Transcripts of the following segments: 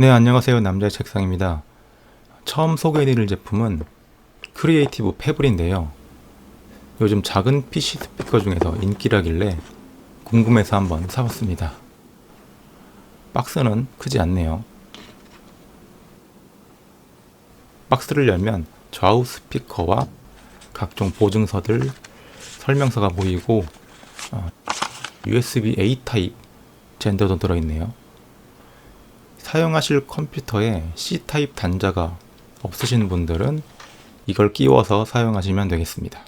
네, 안녕하세요. 남자의 책상입니다. 처음 소개해드릴 제품은 크리에이티브 패블인데요. 요즘 작은 PC 스피커 중에서 인기라길래 궁금해서 한번 사봤습니다. 박스는 크지 않네요. 박스를 열면 좌우 스피커와 각종 보증서들, 설명서가 보이고 어, USB A 타입 젠더도 들어있네요. 사용하실 컴퓨터에 C 타입 단자가 없으신 분들은 이걸 끼워서 사용하시면 되겠습니다.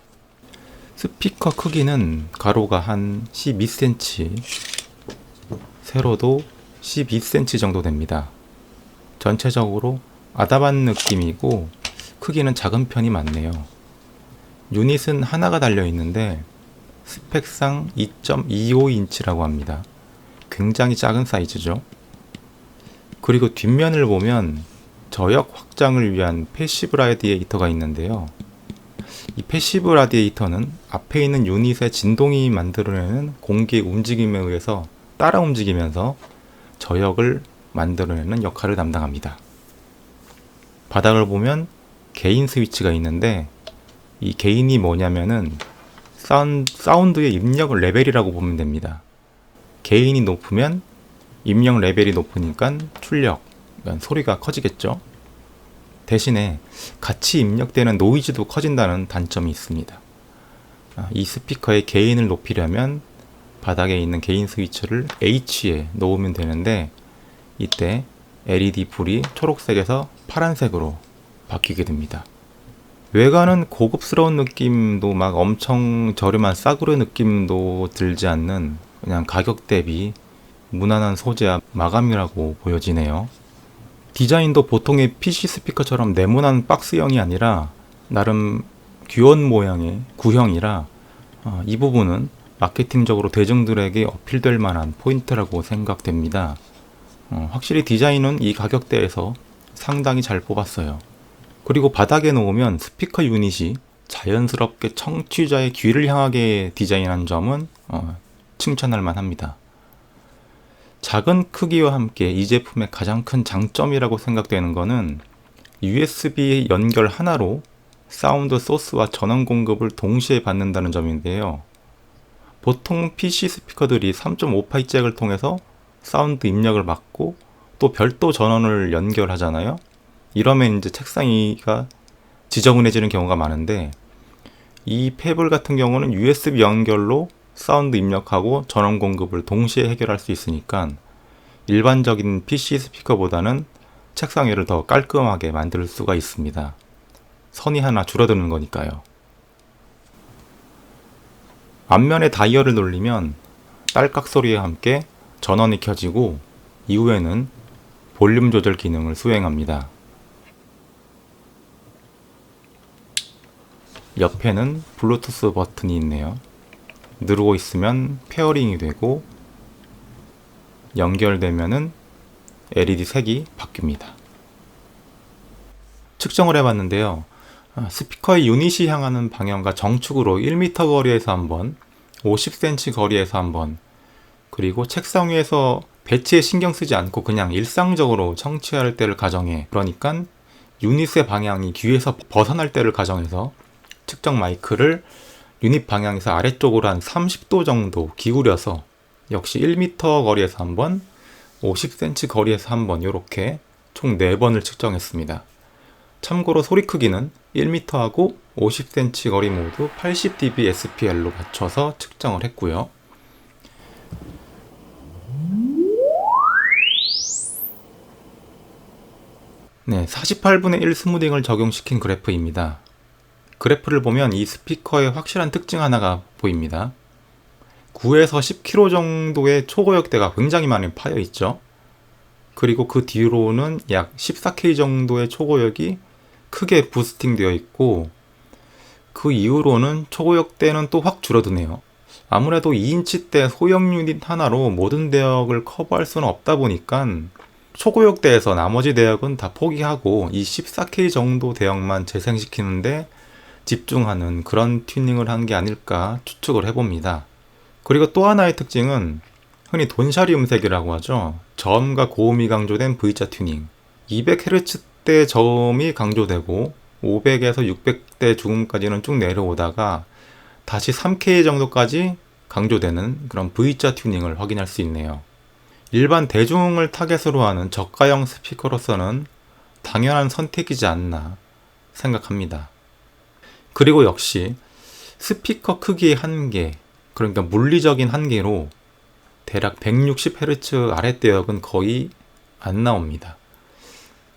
스피커 크기는 가로가 한 12cm, 세로도 12cm 정도 됩니다. 전체적으로 아담한 느낌이고 크기는 작은 편이 많네요. 유닛은 하나가 달려 있는데 스펙상 2.25인치라고 합니다. 굉장히 작은 사이즈죠. 그리고 뒷면을 보면 저역 확장을 위한 패시브 라디에이터가 있는데요. 이 패시브 라디에이터는 앞에 있는 유닛의 진동이 만들어내는 공기의 움직임에 의해서 따라 움직이면서 저역을 만들어내는 역할을 담당합니다. 바닥을 보면 개인 스위치가 있는데 이 개인이 뭐냐면은 사운드, 의 입력 레벨이라고 보면 됩니다. 개인이 높으면 입력 레벨이 높으니까 출력, 그러니까 소리가 커지겠죠. 대신에 같이 입력되는 노이즈도 커진다는 단점이 있습니다. 아, 이 스피커의 게인을 높이려면 바닥에 있는 게인 스위치를 H에 놓으면 되는데 이때 LED 불이 초록색에서 파란색으로 바뀌게 됩니다. 외관은 고급스러운 느낌도 막 엄청 저렴한 싸구려 느낌도 들지 않는 그냥 가격 대비 무난한 소재와 마감이라고 보여지네요. 디자인도 보통의 PC 스피커처럼 네모난 박스형이 아니라 나름 귀원 모양의 구형이라 어, 이 부분은 마케팅적으로 대중들에게 어필될 만한 포인트라고 생각됩니다. 어, 확실히 디자인은 이 가격대에서 상당히 잘 뽑았어요. 그리고 바닥에 놓으면 스피커 유닛이 자연스럽게 청취자의 귀를 향하게 디자인한 점은 어, 칭찬할 만합니다. 작은 크기와 함께 이 제품의 가장 큰 장점이라고 생각되는 것은 USB 연결 하나로 사운드 소스와 전원 공급을 동시에 받는다는 점인데요. 보통 PC 스피커들이 3.5파이 잭을 통해서 사운드 입력을 받고 또 별도 전원을 연결하잖아요. 이러면 이제 책상이가 지저분해지는 경우가 많은데 이 패블 같은 경우는 USB 연결로 사운드 입력하고 전원 공급을 동시에 해결할 수 있으니까 일반적인 PC 스피커보다는 책상 위를 더 깔끔하게 만들 수가 있습니다. 선이 하나 줄어드는 거니까요. 앞면에 다이얼을 돌리면 딸깍 소리와 함께 전원이 켜지고 이후에는 볼륨 조절 기능을 수행합니다. 옆에는 블루투스 버튼이 있네요. 누르고 있으면 페어링이 되고 연결되면은 LED 색이 바뀝니다. 측정을 해봤는데요. 아, 스피커의 유닛이 향하는 방향과 정축으로 1m 거리에서 한번, 50cm 거리에서 한번, 그리고 책상 위에서 배치에 신경 쓰지 않고 그냥 일상적으로 청취할 때를 가정해. 그러니까 유닛의 방향이 귀에서 벗어날 때를 가정해서 측정 마이크를 유닛 방향에서 아래쪽으로 한 30도 정도 기울여서 역시 1m 거리에서 한 번, 50cm 거리에서 한 번 이렇게 총 4번을 측정했습니다. 참고로 소리 크기는 1m하고 50cm 거리 모두 80dB SPL로 맞춰서 측정을 했고요. 네, 48분의 1 스무딩을 적용시킨 그래프입니다. 그래프를 보면 이 스피커의 확실한 특징 하나가 보입니다. 9에서 10km 정도의 초고역대가 굉장히 많이 파여 있죠. 그리고 그 뒤로는 약 14K 정도의 초고역이 크게 부스팅 되어 있고 그 이후로는 초고역대는 또 확 줄어드네요. 아무래도 2인치대 소형 유닛 하나로 모든 대역을 커버할 수는 없다 보니까 초고역대에서 나머지 대역은 다 포기하고 이 14K 정도 대역만 재생시키는데 집중하는 그런 튜닝을 한 게 아닐까 추측을 해봅니다. 그리고 또 하나의 특징은 흔히 돈샤리 음색이라고 하죠. 저음과 고음이 강조된 V자 튜닝. 200Hz대 저음이 강조되고 500에서 600대 중음까지는 쭉 내려오다가 다시 3K 정도까지 강조되는 그런 V자 튜닝을 확인할 수 있네요. 일반 대중을 타겟으로 하는 저가형 스피커로서는 당연한 선택이지 않나 생각합니다. 그리고 역시 스피커 크기의 한계, 그러니까 물리적인 한계로 대략 160Hz 아랫대역은 거의 안 나옵니다.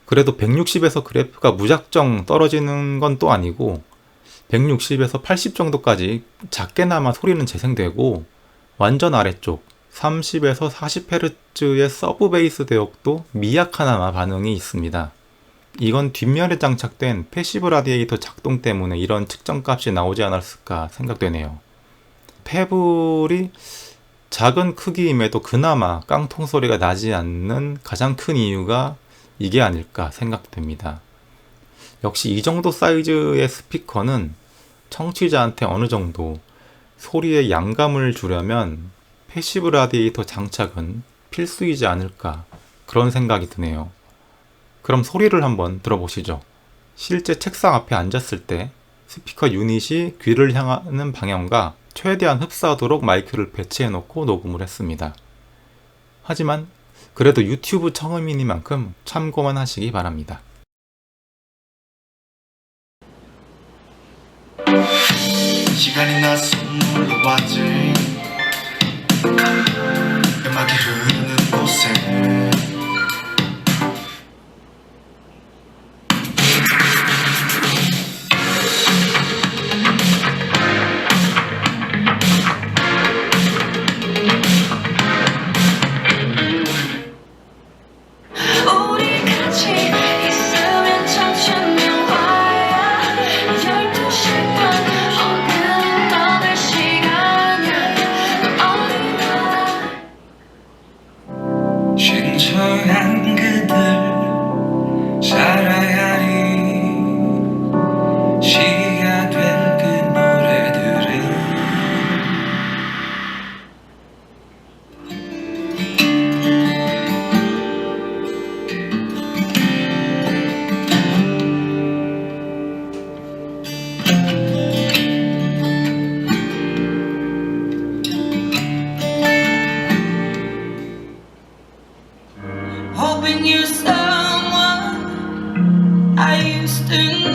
그래도 160에서 그래프가 무작정 떨어지는 건 또 아니고 160에서 80 정도까지 작게나마 소리는 재생되고 완전 아래쪽 30에서 40Hz의 서브 베이스 대역도 미약 하나마 반응이 있습니다. 이건 뒷면에 장착된 패시브 라디에이터 작동 때문에 이런 측정값이 나오지 않았을까 생각되네요. 페블이 작은 크기임에도 그나마 깡통 소리가 나지 않는 가장 큰 이유가 이게 아닐까 생각됩니다. 역시 이 정도 사이즈의 스피커는 청취자한테 어느 정도 소리의 양감을 주려면 패시브 라디에이터 장착은 필수이지 않을까 그런 생각이 드네요. 그럼 소리를 한번 들어보시죠. 실제 책상 앞에 앉았을 때 스피커 유닛이 귀를 향하는 방향과 최대한 흡사하도록 마이크를 배치해 놓고 녹음을 했습니다. 하지만 그래도 유튜브 청음이니만큼 참고만 하시기 바랍니다. 시간이 나 선물로 왔지 Hoping you're someone I used to know.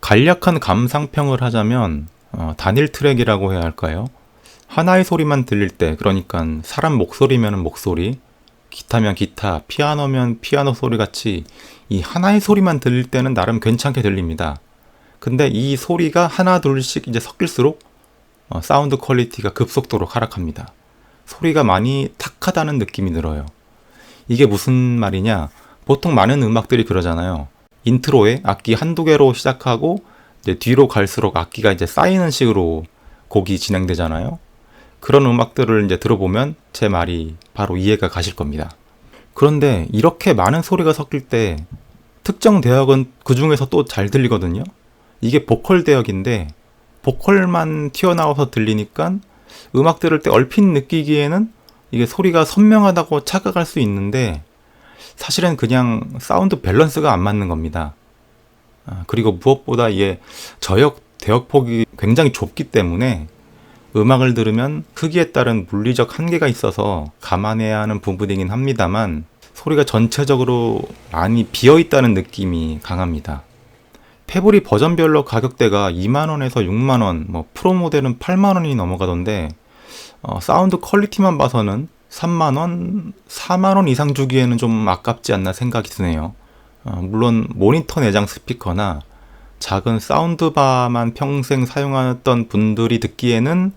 간략한 감상평을 하자면 어, 단일 트랙이라고 해야 할까요? 하나의 소리만 들릴 때, 그러니까 사람 목소리면 목소리, 기타면 기타, 피아노면 피아노 소리 같이 이 하나의 소리만 들릴 때는 나름 괜찮게 들립니다. 근데 이 소리가 하나 둘씩 이제 섞일수록 어, 사운드 퀄리티가 급속도로 하락합니다. 소리가 많이 탁하다는 느낌이 들어요. 이게 무슨 말이냐? 보통 많은 음악들이 그러잖아요. 인트로에 악기 한두 개로 시작하고 이제 뒤로 갈수록 악기가 이제 쌓이는 식으로 곡이 진행되잖아요. 그런 음악들을 이제 들어보면 제 말이 바로 이해가 가실 겁니다. 그런데 이렇게 많은 소리가 섞일 때 특정 대역은 그 중에서 또 잘 들리거든요. 이게 보컬 대역인데 보컬만 튀어나와서 들리니까 음악 들을 때 얼핏 느끼기에는 이게 소리가 선명하다고 착각할 수 있는데 사실은 그냥 사운드 밸런스가 안 맞는 겁니다. 아, 그리고 무엇보다 이게 저역 대역폭이 굉장히 좁기 때문에 음악을 들으면 크기에 따른 물리적 한계가 있어서 감안해야 하는 부분이긴 합니다만 소리가 전체적으로 많이 비어 있다는 느낌이 강합니다. 패브리 버전별로 가격대가 2만원에서 6만원, 뭐 프로 모델은 8만원이 넘어가던데 어, 사운드 퀄리티만 봐서는 3만원, 4만원 이상 주기에는 좀 아깝지 않나 생각이 드네요. 어, 물론 모니터 내장 스피커나 작은 사운드바만 평생 사용하던 분들이 듣기에는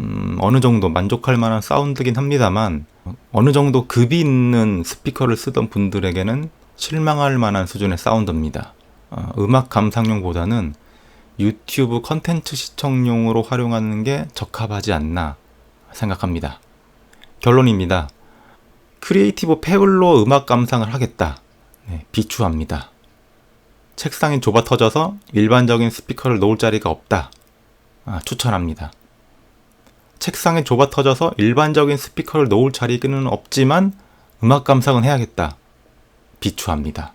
음, 어느 정도 만족할 만한 사운드긴 합니다만 어느 정도 급이 있는 스피커를 쓰던 분들에게는 실망할 만한 수준의 사운드입니다. 어, 음악 감상용보다는 유튜브 컨텐츠 시청용으로 활용하는 게 적합하지 않나 생각합니다. 결론입니다. 크리에이티브 패블로 음악 감상을 하겠다. 네, 비추합니다. 책상이 좁아 터져서 일반적인 스피커를 놓을 자리가 없다. 아, 추천합니다. 책상이 좁아 터져서 일반적인 스피커를 놓을 자리는 없지만 음악 감상은 해야겠다. 비추합니다.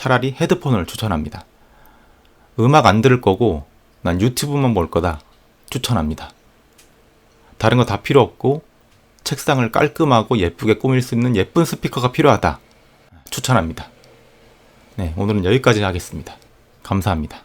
차라리 헤드폰을 추천합니다. 음악 안 들을 거고 난 유튜브만 볼 거다. 추천합니다. 다른 거 다 필요 없고 책상을 깔끔하고 예쁘게 꾸밀 수 있는 예쁜 스피커가 필요하다. 추천합니다. 네, 오늘은 여기까지 하겠습니다. 감사합니다.